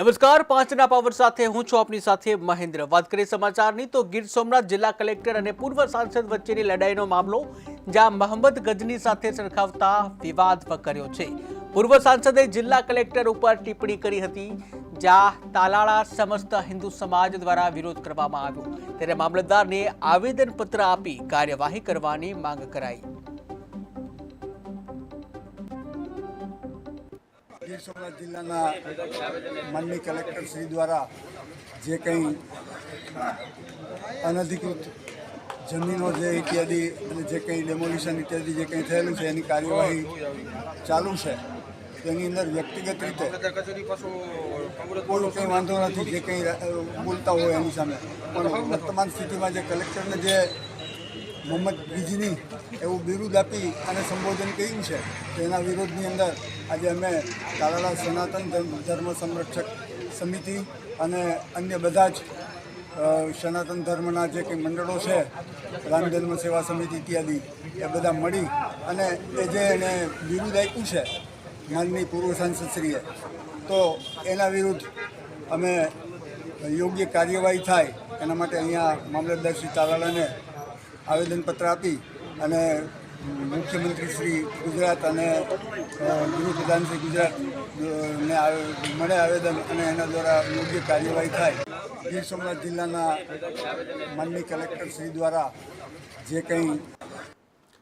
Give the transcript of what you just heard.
નમસ્કાર, પાંચના પાવર સાથે હું છું આપની સાથે મહેન્દ્ર. વાત કરીએ સમાચારની તો ગીર સોમનાથ જિલ્લા કલેક્ટર અને પૂર્વ સાંસદ વચ્ચેની લડાઈનો મામલો, જ્યાં મહંમદ ગજની સાથે સરખાવતા વિવાદ કર્યો છે. પૂર્વ સાંસદે જિલ્લા કલેક્ટર ઉપર ટિપ્પણી કરી હતી, જ્યાં તાલાળા સમસ્ત હિન્દુ સમાજ દ્વારા વિરોધ કરવામાં આવ્યો. ત્યારે મામલતદારને આવેદનપત્ર આપી કાર્યવાહી કરવાની માંગ કરાઈ. ગીર સોમનાથ જિલ્લાના માનની કલેક્ટર શ્રી દ્વારા જે કંઈ અનધિકૃત જમીનો જે ઇત્યાદિ અને જે કંઈ ડેમોલિશન ઇત્યાદિ જે કંઈ થયેલું છે, એની કાર્યવાહી ચાલુ છે, તેની અંદર વ્યક્તિગત રીતે કોઈ કંઈ વાંધો નથી, જે કંઈ બોલતા હોય એની સામે. પણ વર્તમાન સ્થિતિમાં જે કલેક્ટરને જે મોહમ્મદ બીજની એવું બિરુદ આપી અને સંબોધન કર્યું છે. તેના વિરોધની અંદર આજે અમે તાલાલા સનાતન ધર્મ સંરક્ષક સમિતિ અને અન્ય બધા જ સનાતન ધર્મના જે કંઈ મંડળો છે, રામ ધર્મ સેવા સમિતિ ઇત્યાદિ, એ બધા મળી અને એ જે એને બિરુદ આપ્યું છે માનની પૂર્વ સાંસદશ્રીએ, તો એના વિરુદ્ધ અમે યોગ્ય કાર્યવાહી થાય એના માટે અહીંયા મામલતદાર શ્રી તાલાળાને આવેદનપત્ર આપી અને મુખ્યમંત્રી શ્રી ગુજરાત અને ગૃહપ્રધાન શ્રી ગુજરાત ને આવે- મળે આવેદન અને એના દ્વારા યોગ્ય કાર્યવાહી થાય. ગીર સોમનાથ જિલ્લાના માનની કલેક્ટર શ્રી દ્વારા જે કંઈ